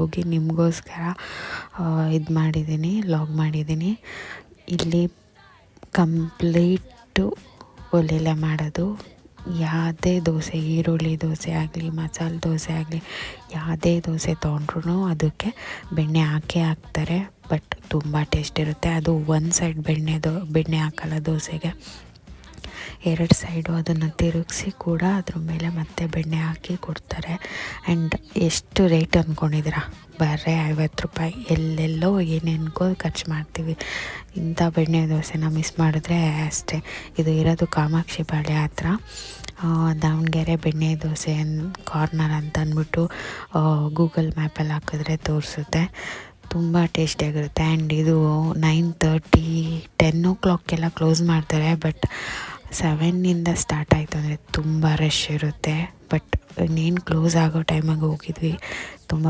ಹೋಗಿ ನಿಮಗೋಸ್ಕರ ಇದು ಮಾಡಿದ್ದೀನಿ ಲಾಗ್ ಮಾಡಿದ್ದೀನಿ. ಇಲ್ಲಿ ಕಂಪ್ಲೀಟು ಒಲೆಯಲ್ಲೇ ಮಾಡೋದು. ಯಾವುದೇ ದೋಸೆ, ಈರುಳ್ಳಿ ದೋಸೆ ಆಗಲಿ, ಮಸಾಲೆ ದೋಸೆ ಆಗಲಿ, ಯಾವುದೇ ದೋಸೆ ತೊಗೊಂಡ್ರು ಅದಕ್ಕೆ ಬೆಣ್ಣೆ ಹಾಕೇ ಹಾಕ್ತಾರೆ, ಬಟ್ ತುಂಬ ಟೇಸ್ಟ್ ಇರುತ್ತೆ. ಅದು ಒಂದು ಸೈಡ್ ಬೆಣ್ಣೆ ದೋ ಬೆಣ್ಣೆ ಹಾಕಲ್ಲ ದೋಸೆಗೆ. ಎರಡು ಸೈಡು ಅದನ್ನು ತಿರುಗಿಸಿ ಕೂಡ ಅದ್ರ ಮೇಲೆ ಮತ್ತೆ ಬೆಣ್ಣೆ ಹಾಕಿ ಕೊಡ್ತಾರೆ. ಆ್ಯಂಡ್ ಎಷ್ಟು ರೇಟ್ ಅಂದ್ಕೊಂಡಿದ್ದೀರಾ ಬರ್ರೆ ಐವತ್ತು ರೂಪಾಯಿ. ಎಲ್ಲೆಲ್ಲೋ ಏನೇನ್ಗೋ ಖರ್ಚು ಮಾಡ್ತೀವಿ. ಇಂಥ ಬೆಣ್ಣೆ ದೋಸೆನ ಮಿಸ್ ಮಾಡಿದ್ರೆ ಅಷ್ಟೇ. ಇದು ಇರೋದು ಕಾಮಾಕ್ಷಿ ಬಾಳೆ ಹತ್ರ. ದಾವಣಗೆರೆ ಬೆಣ್ಣೆ ದೋಸೆ ಕಾರ್ನರ್ ಅಂತ ಅಂದ್ಬಿಟ್ಟು ಗೂಗಲ್ ಮ್ಯಾಪಲ್ಲಿ ಹಾಕಿದ್ರೆ ತೋರಿಸುತ್ತೆ. ತುಂಬ ಟೇಸ್ಟಿಯಾಗಿರುತ್ತೆ ಆ್ಯಂಡ್ ಇದು ನೈನ್ ತರ್ಟಿ ಟೆನ್ ಓ ಕ್ಲಾಕ್ಗೆಲ್ಲ ಕ್ಲೋಸ್ ಮಾಡ್ತಾರೆ. ಬಟ್ ಸೆವೆನ್ನಿಂದ ಸ್ಟಾರ್ಟ್ ಆಯಿತು ಅಂದರೆ ತುಂಬ ರಶ್ ಇರುತ್ತೆ. ಬಟ್ ಇನ್ನೇನು ಕ್ಲೋಸ್ ಆಗೋ ಟೈಮಿಗೆ ಹೋಗಿದ್ವಿ. ತುಂಬ